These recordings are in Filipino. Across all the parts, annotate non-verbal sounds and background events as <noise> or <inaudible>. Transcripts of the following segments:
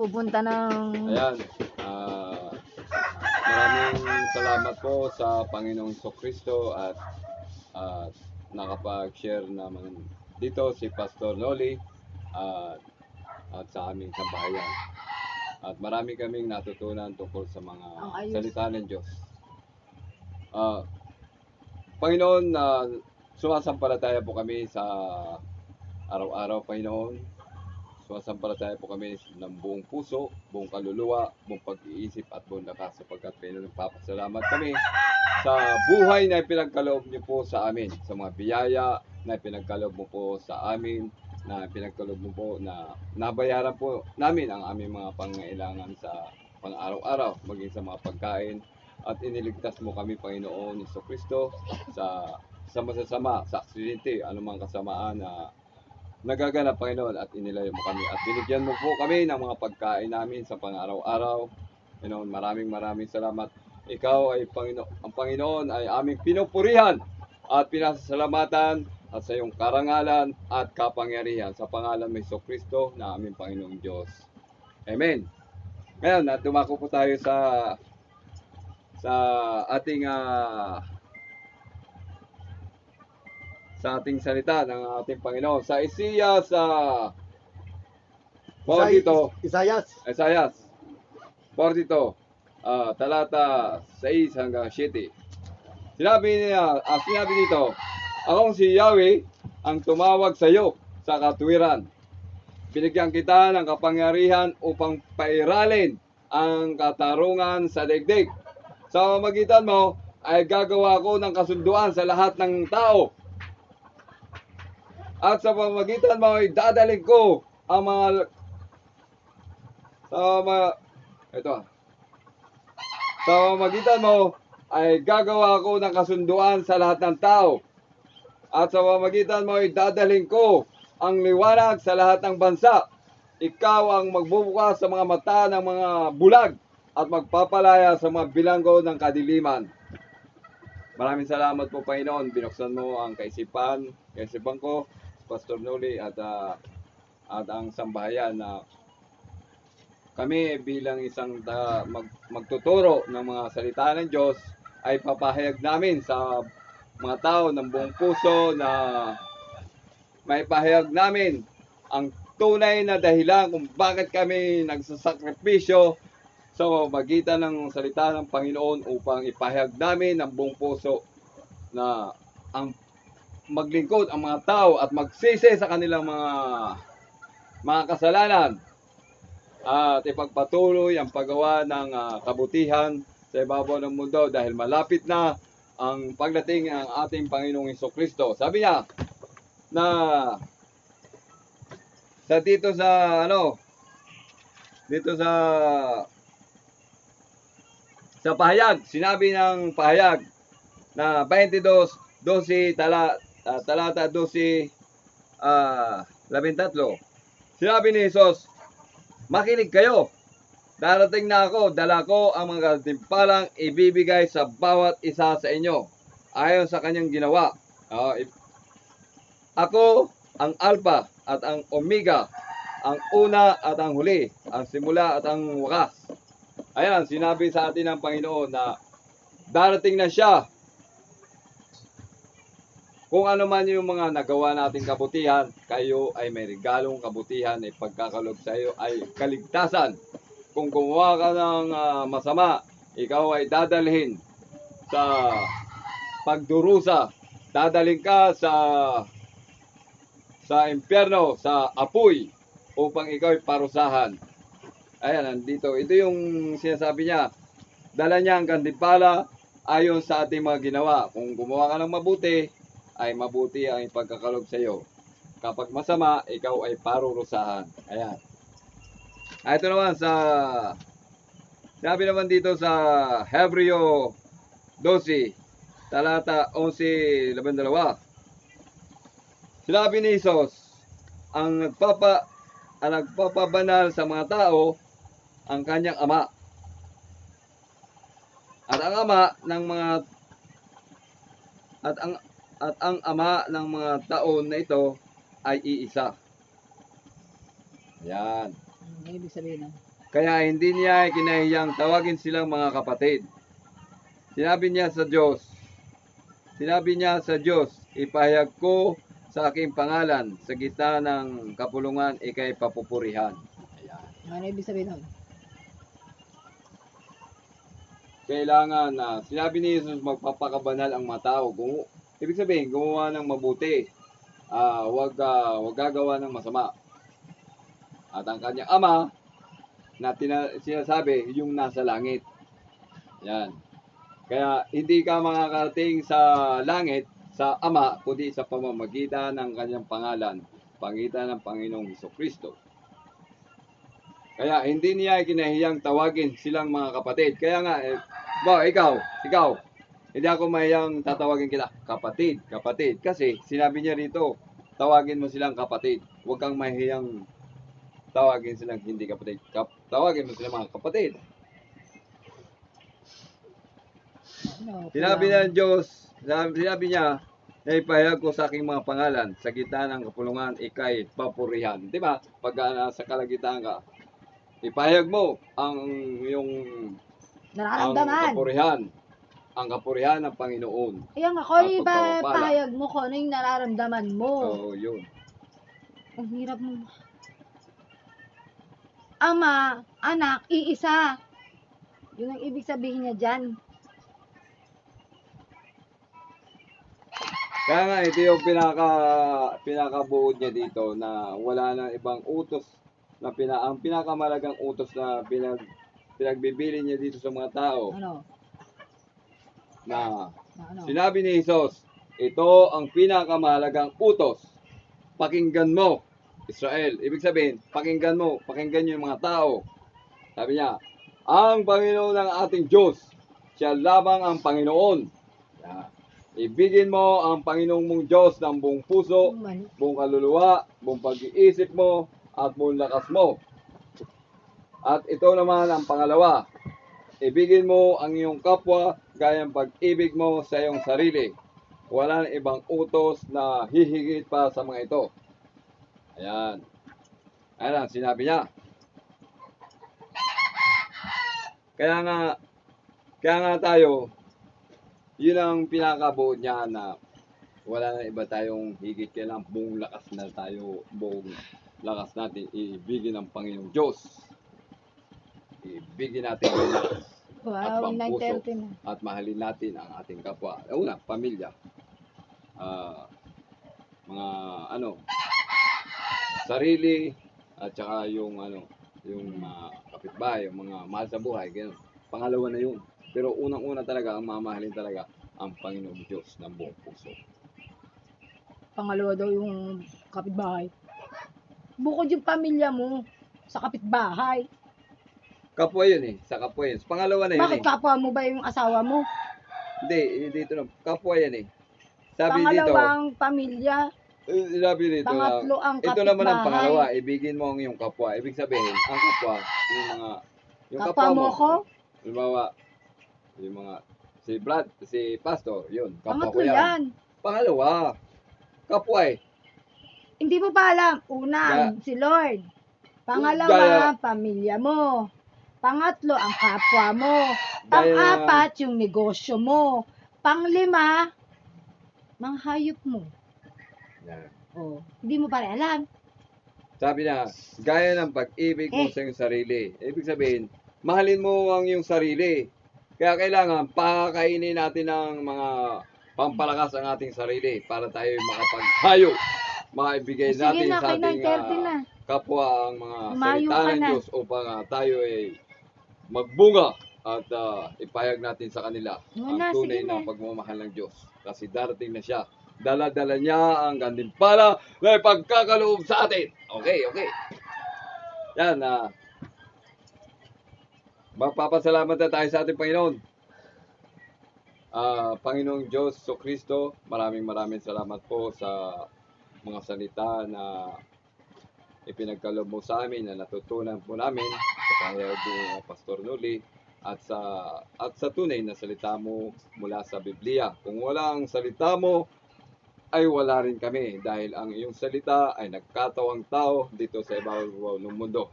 pupunta ng... Ayan. ah, maraming salamat po sa Panginoong Kristo at at nakapag-share naman dito si Pastor Noli at at sa aming sambahayan. At marami kaming natutunan tungkol sa mga salita ng Diyos. Ah, Panginoon, na sumasampalataya po kami sa araw-araw, Panginoon. Sumasampalataya po kami ng buong puso, buong kaluluwa, buong pag-iisip at buong lakas sapagkat Panginoon, papasalamat kami sa buhay na pinagkaloob niyo po sa amin, sa mga biyaya na pinagkaloob mo po sa amin, na pinagkaloob mo po na nabayaran po namin ang aming mga pangailangan sa pang-araw-araw, maging sa mga pagkain, at iniligtas mo kami, Panginoon Iso Kristo, sa sa masasama, sa aksidente, anumang kasamaan na nagaganap, Panginoon, at inilayo mo kami. At binigyan mo po kami ng mga pagkain namin sa pang-araw-araw. Panginoon, maraming maraming salamat. Ikaw ay Panginoon, ang Panginoon ay aming pinupurihan at pinasasalamatan at sa iyong karangalan at kapangyarihan sa pangalan mo Iso Kristo na aming Panginoong Diyos. Amen. Ngayon, na dumako po tayo sa sa ating ah, sa ating salita ng ating Panginoon. Sa Isiya sa Portito, Isayas. Isaias 42, ah, talata 6 hanggang 7. Sinabi niya, ah, sinabi dito, Akong si Yahweh ang tumawag sa iyo sa katuwiran. Binigyan kita ng kapangyarihan upang pairalin ang katarungan sa daigdig. Sa magitan mo ay gagawa ko ng kasunduan sa lahat ng tao. At sa pamagitan mo ay dadaling ko ang mga sa mga ito sa pamagitan mo ay gagawa ko ng kasunduan sa lahat ng tao. At sa pamagitan mo ay dadaling ko ang liwanag sa lahat ng bansa. Ikaw ang magbubukas sa mga mata ng mga bulag at magpapalaya sa mga bilanggo ng kadiliman. Maraming salamat po Panginoon. Binuksan mo ang kaisipan, kaisipan ko, Pastor Noli at ah, at ang sambahayan na kami bilang isang ta- mag, magtuturo ng mga salita ng Diyos ay papahayag namin sa mga tao ng buong puso na may pahayag namin ang tunay na dahilan kung bakit kami nagsasakripisyo sa magitan ng salita ng Panginoon upang ipahayag namin ng buong puso na maglingkod ang mga tao at magsisi sa kanilang mga mga kasalanan at ipagpatuloy ang paggawa ng ah, kabutihan sa ibabaw ng mundo dahil malapit na ang pagdating ng ating Panginoong Iso Kristo. Sabi niya na sa dito sa ano dito sa sa pahayag, sinabi ng pahayag na 22 12 tala, ah, talata 12 ah 13. Sinabi ni Jesus, makinig kayo. Darating na ako, dala ko ang mga timpalang ibibigay sa bawat isa sa inyo. Ayon sa kanyang ginawa. If- ako ang Alpha at ang Omega, ang una at ang huli, ang simula at ang wakas. Ayan, sinabi sa atin ng Panginoon na darating na siya. Kung ano man yung mga nagawa nating kabutihan, kayo ay may regalong kabutihan, ay pagkakalob sa iyo ay kaligtasan. Kung gumawa ka ng ah, masama, ikaw ay dadalhin sa pagdurusa. Dadalhin ka sa sa impyerno, sa apoy, upang ikaw ay parusahan. Ayan, nandito. Ito yung sinasabi niya. Dala niya ang gantimpala ayon sa ating mga ginawa. Kung gumawa ka ng mabuti, ay mabuti ang ipagkakalob sa iyo. Kapag masama, ikaw ay parurusahan. Ayan. Ah, ito naman sa Sabi naman dito sa Hebreo 12, talata 11, 12. Sinabi ni Jesus, ang nagpapa ang nagpapabanal sa mga tao ang kanyang ama. At ang ama ng mga at ang at ang ama ng mga taon na ito ay iisa. Yan. Ano ibig sabihin nun? Kaya hindi niya kinahiyang tawagin silang mga kapatid. Sinabi niya sa Diyos, sinabi niya sa Diyos, ipahayag ko sa aking pangalan sa gitna ng kapulungan ikay papupurihan. Ayan. Ano ibig sabihin nun? Kailangan na sinabi ni Jesus magpapakabanal ang mga tao. Kung, ibig sabihin, gumawa ng mabuti. Ah, wag ah, wag gagawa ng masama. At ang kanyang ama na tina, sinasabi yung nasa langit. Yan. Kaya hindi ka makakarating sa langit sa ama kundi sa pamamagitan ng kanyang pangalan, pangitan ng Panginoong Hesus Kristo. Kaya hindi niya kinahiyang tawagin silang mga kapatid. Kaya nga, eh, ba, ikaw, ikaw, hindi ako mahiyang tatawagin kita kapatid, kapatid. Kasi sinabi niya rito, tawagin mo silang kapatid. Huwag kang mahiyang tawagin silang hindi kapatid. Kap, tawagin mo silang mga kapatid. Ano, Sinabi kailangan- ng Diyos, sinabi, sinabi niya, na ipahayag ko sa aking mga pangalan, sa gitna ng kapulungan, ikay papurihan. Di ba? Pag ah, nasa kalagitan ka, ipahayag mo ang yung ang Nararamdaman. kapurihan. Ang kapurihan ng Panginoon. Kaya nga, kung At pagpapala. pa- pahayag mo, kung ano yung nararamdaman mo. Oo, yun. Ang hirap mo. Ama, anak, iisa. Yun ang ibig sabihin niya dyan. Kaya nga, ito yung pinaka, pinakabuod niya dito na wala na ibang utos na pina, ang pinakamalagang utos na pinag, pinagbibili niya dito sa mga tao Ano? Na Na Ano? Sinabi ni Jesus, ito ang pinakamahalagang utos. Pakinggan mo, Israel. Ibig sabihin, pakinggan mo, pakinggan niyo yung mga tao. Sabi niya, ang Panginoon ng ating Diyos, siya lamang ang Panginoon. Yan. Ibigin mo ang Panginoong mong Diyos ng buong puso, buong kaluluwa, buong pag-iisip mo, at buong lakas mo. At ito naman ang pangalawa, ibigin mo ang iyong kapwa gayang pag-ibig mo sa iyong sarili. Wala nang ibang utos na hihigit pa sa mga ito. Ayan. Ayan ang sinabi niya. Kaya nga, kaya nga tayo, yun ang pinakabuod niya na wala na iba tayong higit kailangan buong lakas na tayo, buong lakas natin ibigin ng Panginoong Diyos. Ibigin natin ang lakas Wow, At pampuso. 9.30 na. at mahalin natin ang ating kapwa. Una, pamilya. Ah, mga ano, sarili at saka yung ano, yung mga kapitbahay, yung mga mahal sa buhay, ganun. Pangalawa na yun. Pero unang-una talaga, ang mamahalin talaga ang Panginoong Diyos ng buong puso. Pangalawa daw yung kapitbahay. Bukod yung pamilya mo sa kapitbahay. Kapwa yun eh, sa kapwa yun. Pangalawa na yun Bakit eh. kapwa mo ba yung asawa mo? Hindi, dito na. Kapwa yan eh. Sabi dito, Pangalawang pamilya. eh, sabi dito na, Pangatlo ang ito naman ang kapitbahay. pangalawa, ibigin mo ang iyong kapwa. Ibig sabihin, ang kapwa, yung mga, yung Kapwa kapwa mo mo. ako? Halimbawa, yung mga, si Brad, si Pastor, yun, kapwa ko Pangatlo yan. yan. Pangalawa, kapwa eh. Hindi mo pa alam. Una, si Lord. Pangalawa, pamilya mo. Pangatlo, ang kapwa mo. Pang-apat, yung negosyo mo. Panglima, mga hayop mo. Yan. Oh, hindi mo pa rin alam. Sabi na, gaya ng pag-ibig mo Eh. sa iyong sarili. Ibig sabihin, mahalin mo ang iyong sarili. Kaya kailangan pakakainin natin ng mga pampalakas ang ating sarili para tayo makapaghayo. Maibigay Sige natin na, sa ating 9.30 ah, na. kapwa ang mga Umayo salita ng. Diyos upang ah, tayo ay magbunga at ah, ipahayag natin sa kanila Oo ang na, tunay sige na na. pagmamahal ng Diyos. Kasi darating na siya. Dala-dala niya ang gantimpala na ipagkakaloob sa atin. Okay, okay. Yan, ah. magpapasalamat na tayo sa ating Panginoon. Ah, Panginoong Diyos, So Kristo, maraming maraming salamat po sa mga salita na ipinagkaloob mo sa amin na natutunan po namin ni Pastor Nuli at sa at sa tunay na salita mo mula sa Biblia. Kung wala ang salita mo, ay wala rin kami dahil ang iyong salita ay nagkatawang tao dito sa ibabaw ng mundo.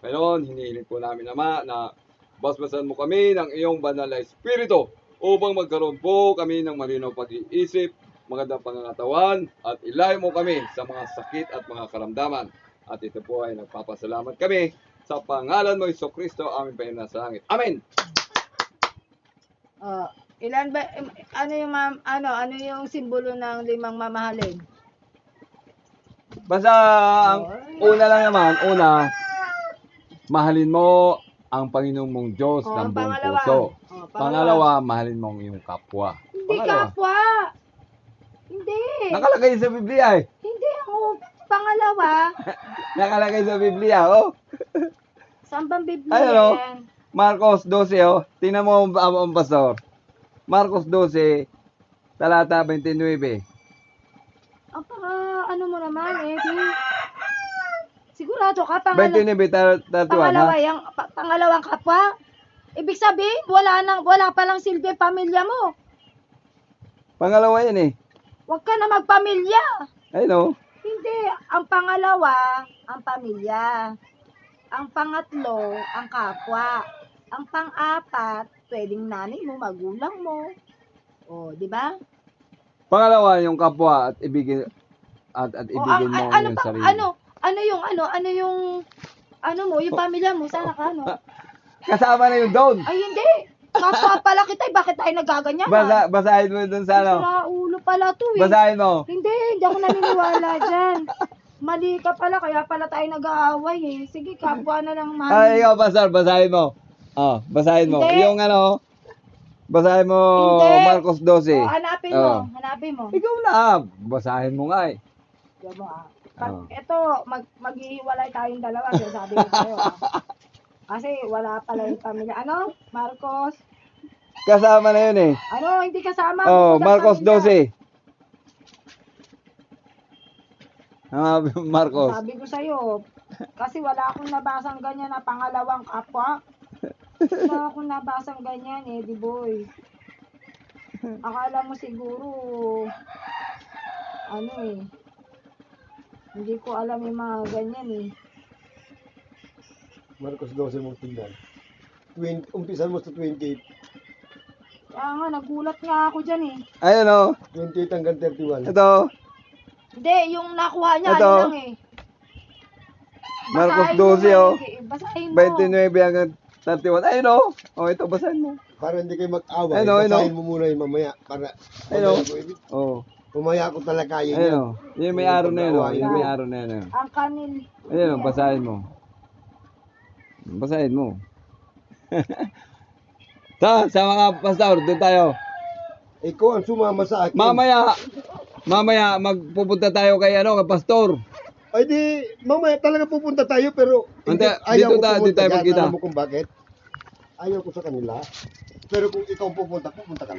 Ngayon, hinihiling po namin Ama na basbasan mo kami ng iyong banal na Espiritu upang magkaroon po kami ng malinaw pag-iisip, magandang pangangatawan at ilayo mo kami sa mga sakit at mga karamdaman. At ito po ay nagpapasalamat kami sa pangalan mo, Iso Kristo, aming Panginoon sa langit. Amen! Oh, ilan ba ano yung mam, ano ano yung simbolo ng limang mamahalin? Basta ang una lang naman, una, mahalin mo ang Panginoong mong Diyos Oh, ng buong pangalawa. puso. Oh, Pangalawa, mahalin mo ang iyong kapwa. Hindi Pangalawa. kapwa. Hindi. Nakalagay sa Biblia eh. Pangalawa, <laughs> Nakalagay sa Biblia, oh. saan bang Biblia Ayun, oh. yan? Marcos 12, oh. Tingnan mo ang, ang, ang pastor. Marcos 12, talata 29. Ang panga, ano mo naman, eh, di. Sigurado ka, pangalawa. 29, tar- 31, ha? Pangalawa, yung, pa- pangalawang kapwa. Ibig sabihin, wala nang wala pa lang silbi pamilya mo. Pangalawa yan eh. Huwag ka na magpamilya. Ayun, oh. Hindi, ang pangalawa, ang pamilya. Ang pangatlo, ang kapwa. Ang pang-apat, pwedeng nanay mo, magulang mo. O, di ba? Pangalawa, yung kapwa at ibigin at, at ibigin ang- mo ang ano, iyong pa- sarili. ano, ano yung, ano, ano yung, ano mo, yung pamilya mo, sana ka, ano? <laughs> Kasama na yung down. Ay, hindi. Kapwa pala kita, eh, bakit tayo nagaganyan? Basa, basahin mo dun sa ano. Sira ulo pala to, eh. Basahin mo. Hindi, hindi ako naniniwala <laughs> dyan. Mali ka pala, kaya pala tayo nag-aaway eh. Sige, kapwa na lang mahal. Ay, ikaw, pastor, basahin mo. Oh, basahin mo. Hindi. Yung ano, basahin mo Hindi. Marcos 12. Oh, hanapin mo, Oh. hanapin mo. Ikaw na, basahin mo nga eh. Diyan mo ah. Pag, Oh. Ito, mag, maghihiwalay tayong dalawa, kaya sabi ko sa'yo ah. <laughs> Kasi wala pala yung pamilya. Ano? Marcos? Kasama na yun eh. Ano? Hindi kasama. Oh, Marcos pamilya. 12. Ah, <laughs> Marcos. Sabi ko sa'yo, kasi wala akong nabasang ganyan na pangalawang kapwa. Wala akong nabasang ganyan eh, di boy. Akala mo siguro, ano eh, hindi ko alam yung mga ganyan eh. Marcos 12 mong tingnan. 20, umpisan mo sa 28. Kaya nga, nagulat nga ako dyan eh. Ayun oh. 28 hanggang 31. Ito. Hindi, yung nakuha niya, Ito. ano lang eh. Marcos Basahin mo 12 oh. maigi, Basahin mo. 29 hanggang 31. Ayun oh. Oh, ito, basahin mo. Para hindi kayo mag-away, Ayun, oh, ayun, basahin mo muna yung mamaya. Para Ayun, oh. mamaya ko, ibig- Oh. mamaya ko talakayin Ayun yan. oh. Yung may araw na yun oh. Yung may araw na yun oh. Ang kanil. Ayun oh, basahin mo. Basahin mo. <laughs> sa, sa mga pastor, doon tayo. Ikaw ang sumama sa akin. Mamaya, mamaya magpupunta tayo kay ano, kay pastor. Ay di, mamaya talaga pupunta tayo pero Ante, ayaw dito ko ta- pumunta dito tayo dyan. magkita. Alam mo kung bakit? Ayaw ko sa kanila. Pero kung ikaw pupunta, pupunta ka